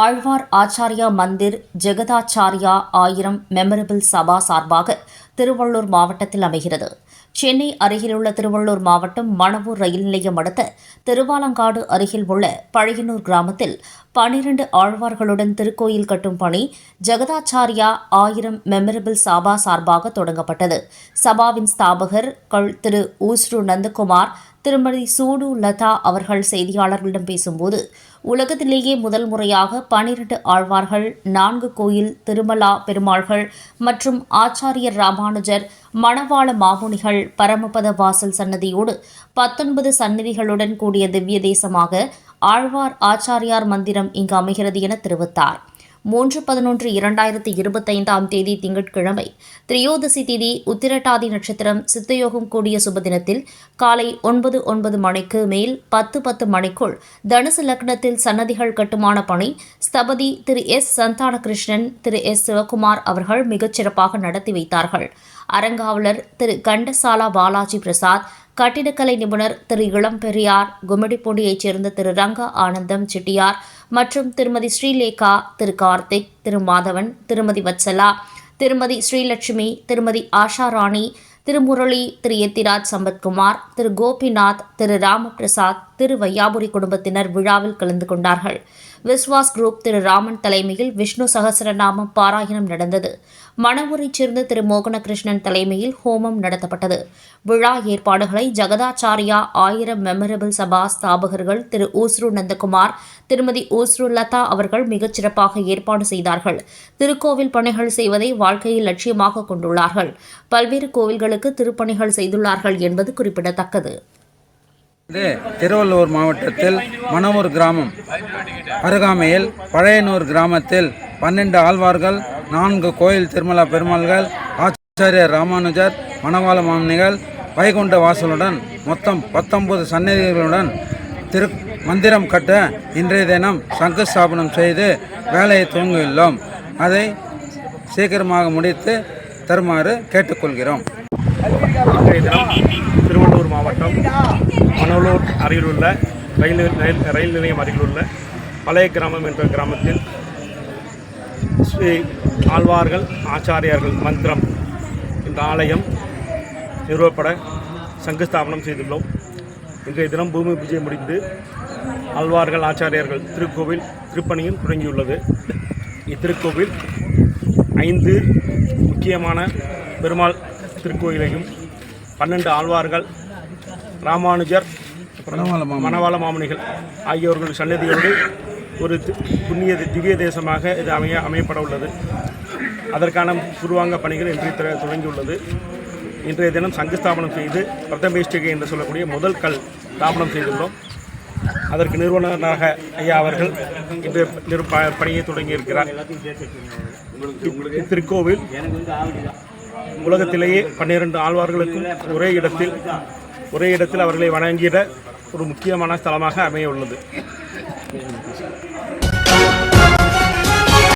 ஆழ்வார் ஆச்சாரியா மந்திர் ஜெகதாச்சாரியா ஆயிரம் மெமரபிள் சபா சார்பாக திருவள்ளூர் மாவட்டத்தில் அமைகிறது. சென்னை அருகிலுள்ள திருவள்ளூர் மாவட்டம் மணவூர் ரயில் நிலையம் அடுத்த திருவாலங்காடு அருகில் உள்ள பழையனூர் கிராமத்தில் பனிரண்டு ஆழ்வார்களுடன் திருக்கோயில் கட்டும் பணி ஜெகதாச்சாரியா ஆயிரம் மெமரபிள் சபா சார்பாக தொடங்கப்பட்டது. சபாவின் ஸ்தாபகர் கள் திரு ஊஸ்ரு நந்தகுமார் திருமதி சூடு லதா அவர்கள் செய்தியாளர்களிடம் பேசும்போது உலகத்திலேயே முதல் முறையாக பனிரெண்டு ஆழ்வார்கள் நான்கு கோயில் திருமலா பெருமாள்கள் மற்றும் ஆச்சாரியர் ராமானுஜர் மணவாள மாமுனிகள் பரமபத வாசல் சன்னதியோடு பத்தொன்பது சன்னதிகளுடன் கூடிய திவ்ய தேசமாக ஆழ்வார் ஆச்சாரியார் மந்திரம் இங்கு அமைகிறது என தெரிவித்தார். மூன்று பதினொன்று இரண்டாயிரத்தி இருபத்தைந்தாம் தேதி திங்கட்கிழமை. திரியோதசி திதி உத்திரட்டாதி நட்சத்திரம் சித்தயோகம் கூடிய சுபதினத்தில் காலை ஒன்பது ஒன்பது மணிக்கு மேல் பத்து பத்து மணிக்குள் தனுசு லக்னத்தில் சன்னதிகள் கட்டுமான பணி ஸ்தபதி திரு எஸ் சந்தானகிருஷ்ணன் திரு எஸ் சிவகுமார் அவர்கள் மிகச்சிறப்பாக நடத்தி வைத்தார்கள். அரங்காவலர் திரு கண்டசாலா பாலாஜி பிரசாத் கட்டிடக்கலை நிபுணர் திரு இளம்பெரியார் கும்மிடிப்பூண்டியைச் சேர்ந்த திரு ரங்க ஆனந்தம் செட்டியார் மற்றும் திருமதி ஸ்ரீலேகா திரு கார்த்திக் திரு மாதவன் திருமதி வத்சலா திருமதி ஸ்ரீலட்சுமி திருமதி ஆஷா ராணி திரு முரளி திரு எத்திராஜ் சம்பத்குமார் திரு கோபிநாத் திரு ராமபிரசாத் திரு வையாபுரி குடும்பத்தினர் விழாவில் கலந்து கொண்டார்கள். விஸ்வாஸ் குரூப் திரு ராமன் தலைமையில் விஷ்ணு சகசரநாமம் பாராயணம் நடந்தது. மணவூரைச் சேர்ந்த திரு மோகனகிருஷ்ணன் தலைமையில் ஹோமம் நடத்தப்பட்டது. விழா ஏற்பாடுகளை ஜெகதாச்சாரியா ஆயிரம் மெமரபிள் சபா ஸ்தாபகர்கள் திரு ஊஸ்ரு நந்தகுமார் திருமதி ஊஸ்ரு லதா அவர்கள் மிகச் சிறப்பாக ஏற்பாடு செய்தார்கள். திருக்கோவில் பணிகள் செய்வதை வாழ்க்கையில் லட்சியமாக கொண்டுள்ளார்கள். பல்வேறு கோவில்களுக்கு திருப்பணிகள் செய்துள்ளார்கள் என்பது குறிப்பிடத்தக்கது. இது திருவள்ளூர் மாவட்டத்தில் மணவூர் கிராமம் அருகாமையில் பழையனூர் கிராமத்தில் பன்னெண்டு ஆழ்வார்கள் நான்கு கோயில் திருமலா பெருமாள்கள் ஆச்சாரியர் ராமானுஜர் மணவாள மாமனிகள் வைகுண்ட வாசலுடன் மொத்தம் பத்தொன்பது சன்னதிகளுடன் திரு மந்திரம் கட்ட இன்றைய தினம் சங்கு ஸ்தாபனம் செய்து வேலையை துவங்கியுள்ளோம். அதை சீக்கிரமாக முடித்து தருமாறு கேட்டுக்கொள்கிறோம். இன்றைய தினம் திருவள்ளூர் மாவட்டம் மணவலூர் அருகிலுள்ள ரயில் ரயில் ரயில் நிலையம் அருகிலுள்ள பழைய கிராமம் என்ற கிராமத்தில் ஸ்ரீ ஆழ்வார்கள் ஆச்சாரியார்கள் மந்திரம் இந்த ஆலயம் நிறுவப்பட சங்குஸ்தாபனம் செய்துள்ளோம். இன்றைய தினம் பூமி பூஜை முடிந்து ஆழ்வார்கள் ஆச்சாரியார்கள் திருக்கோவில் திருப்பணியும் தொடங்கியுள்ளது. இத்திருக்கோவில் ஐந்து முக்கியமான பெருமாள் திருக்கோயிலையும் பன்னெண்டு ஆழ்வார்கள் ராமானுஜர் மணவாள மாமணிகள் ஆகியோர்கள் சன்னதியோடு ஒரு புண்ணிய திவ்ய தேசமாக இது அமைய அமையப்பட உள்ளது. அதற்கான பூர்வாங்க பணிகள் இன்று தொடங்கியுள்ளது இன்றைய தினம் சங்குஸ்தாபனம் செய்து பிரதமேஷ்டிகை என்று சொல்லக்கூடிய முதல் கல் ஸ்தாபனம் செய்துள்ளோம். அதற்கு நிறுவனராக ஐயா அவர்கள் இன்று ப- பணியை தொடங்கியிருக்கிறார். இத்- இத்திருக்கோவில் உலகத்திலேயே பன்னிரண்டு ஆழ்வார்களுக்கும் ஒரே இடத்தில் ஒரே இடத்தில் அவர்களை வணங்கிட ஒரு முக்கியமான ஸ்தலமாக அமைய உள்ளது.